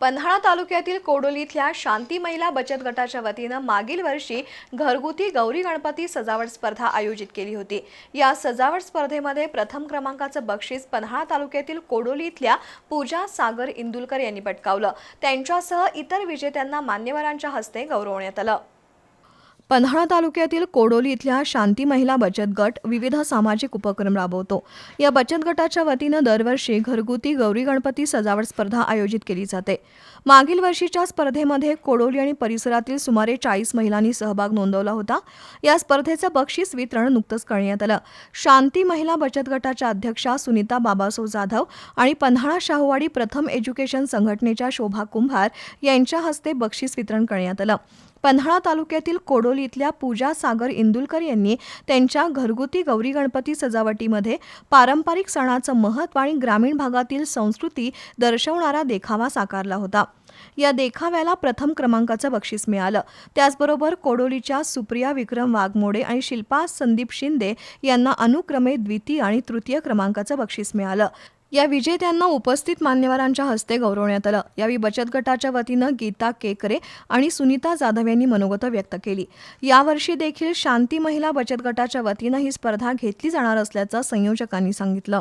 पन्हाळा तालुक्यातील कोडोली इथल्या शांती महिला बचत गटाच्या वतीनं मागील वर्षी घरगुती गौरी गणपती सजावट स्पर्धा आयोजित केली होती. या सजावट स्पर्धेमध्ये प्रथम क्रमांकाचं बक्षीस पन्हाळा तालुक्यातील कोडोली इथल्या पूजा सागर इंदुलकर यांनी पटकावलं. त्यांच्यासह इतर विजेत्यांना मान्यवरांच्या हस्ते गौरवण्यात आलं. पन्हाळा तालुक्यातील कोडोली इथल्या शांती महिला बचत गट विविध सामाजिक उपक्रम राबवतो. या बचत गटाच्या वतीनं दरवर्षी घरगुती गौरी गणपती सजावट स्पर्धा आयोजित केली जाते. मागील वर्षीच्या स्पर्धेमध्ये कोडोली आणि परिसरातील सुमारे चाळीस महिलांनी सहभाग नोंदवला होता. या स्पर्धेचं बक्षीस वितरण नुकतंच करण्यात आलं. शांती महिला बचत गटाच्या अध्यक्षा सुनीता बाबासो जाधव आणि पन्हाळा शाहूवाडी प्रथम एज्युकेशन संघटनेच्या शोभा कुंभार यांच्या हस्ते बक्षीस वितरण करण्यात आलं. पन्हाळा तालुक्यातील कोडोली इथल्या पूजा सागर इंदुलकर यांनी त्यांच्या घरगुती गौरी गणपती सजावटीमध्ये पारंपरिक सणाचं महत्त्व आणि ग्रामीण भागातील संस्कृती दर्शवणारा देखावा साकारला होता. या देखाव्याला प्रथम क्रमांकाचं बक्षीस मिळालं. त्याचबरोबर कोडोलीच्या सुप्रिया विक्रम वाघमोडे आणि शिल्पा संदीप शिंदे यांना अनुक्रमे द्वितीय आणि तृतीय क्रमांकाचं बक्षीस मिळालं. या विजेत्यांना उपस्थित मान्यवरांच्या हस्ते गौरवण्यात आलं. यावेळी बचत गटाच्या वतीनं गीता केकरे आणि सुनीता जाधव यांनी मनोगत व्यक्त केली. यावर्षी देखील शांती महिला बचत गटाच्या वतीनं ही स्पर्धा घेतली जाणार असल्याचं संयोजकांनी सांगितलं.